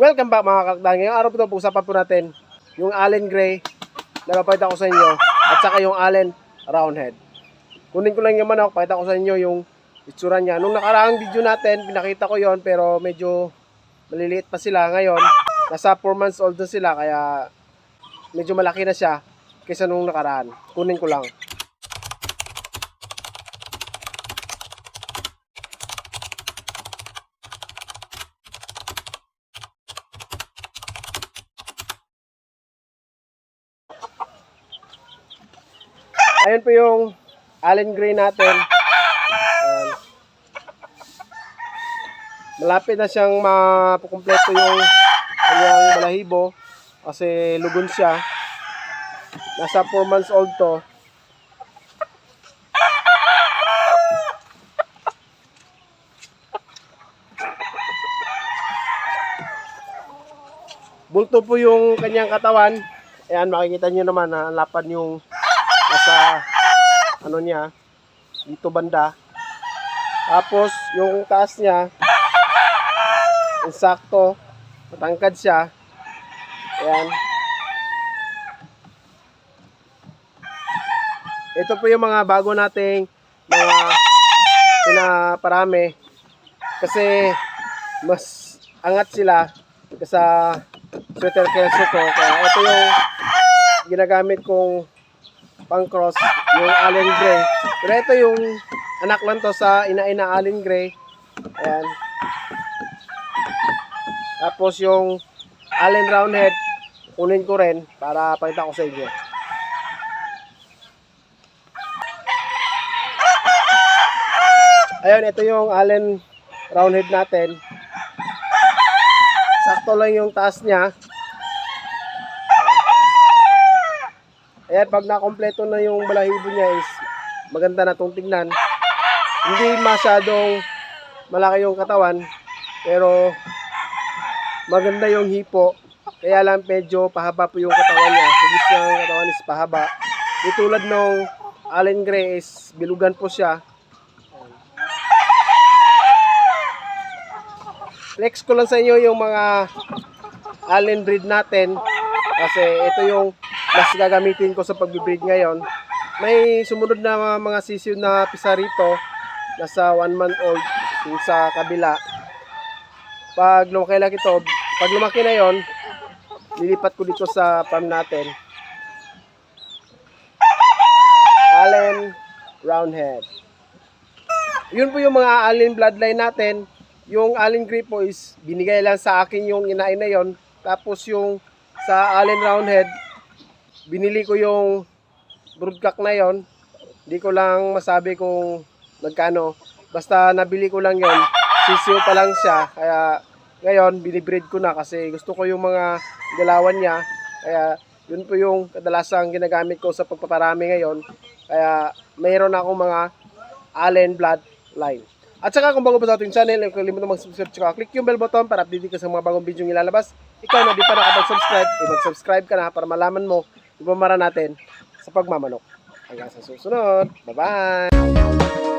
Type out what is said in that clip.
Welcome back mga kakdang. Ngayong araw po ito, pag-usapan po natin yung Allen Gray na napakita ko sa inyo at saka yung Allen Roundhead. Kunin ko lang yung manok, pakita ko sa inyo yung itsura niya. Nung nakaraang video natin, pinakita ko yon pero medyo maliliit pa sila. Ngayon, nasa 4 months old na sila kaya medyo malaki na siya kaysa nung nakaraan. Kunin ko lang. Ayun po yung Allen Gray natin. Ayan. Malapit na siyang mapukumpleto yung kanyang balahibo kasi lugon siya. Nasa 4 months old to. Bulto po yung kanyang katawan. Ayan, makikita nyo naman na lapad yung nasa ano niya dito banda. Tapos yung taas niya insakto matangkad siya. Ayan. Ito po yung mga bago nating mga pinaparami. Kasi mas angat sila sa sweater keso ko kaya ito yung ginagamit kong pang cross yung Allen Gray. Pero ito yung anak lang to sa ina-ina Allen Gray. Ayan. Tapos yung Allen Roundhead, kunin ko rin para pakita ko sa inyo. Ayun, ito yung Allen Roundhead natin. Sakto lang yung taas niya. Ayan, pag nakompleto na yung balahibo niya is maganda na itong tingnan. Hindi masyadong malaki yung katawan, pero maganda yung hipo. Kaya lang medyo pahaba po yung katawan niya. Hugis niya ang katawan is pahaba. Di nung Allen Gray is bilugan po siya. Flex ko lang sa inyo yung mga Allen breed natin kasi ito yung mas gagamitin ko sa pagbibreed ngayon. May sumunod na mga sisiw na pisa rito, nasa 1 month old, yung sa kabila. Pag lumaki lang ito, pag lumaki na yon, lilipat ko dito sa farm natin. Allen Roundhead. Yun po yung mga Allen bloodline natin. Yung Allen Grey po is binigay lang sa akin yung inain na yon. Tapos yung sa Allen Roundhead, binili ko yung broodcock na yon. Hindi ko lang masabi kung magkano. Basta nabili ko lang yon. Sisiyo pa lang siya. Kaya ngayon, binibreed ko na kasi gusto ko yung mga galawan niya. Kaya yun po yung kadalasang ginagamit ko sa pagpaparami ngayon. Kaya mayroon akong mga Allen bloodline. At saka kung bago pa sa ating channel, huwag kalimutan mag-subscribe at click yung bell button para update ka sa mga bagong video ilalabas. Ikaw na di pa nakapag-subscribe, eh mag-subscribe ka na para malaman mo yung pamara natin sa pagmamanok. Hanggang sa susunod. Bye-bye!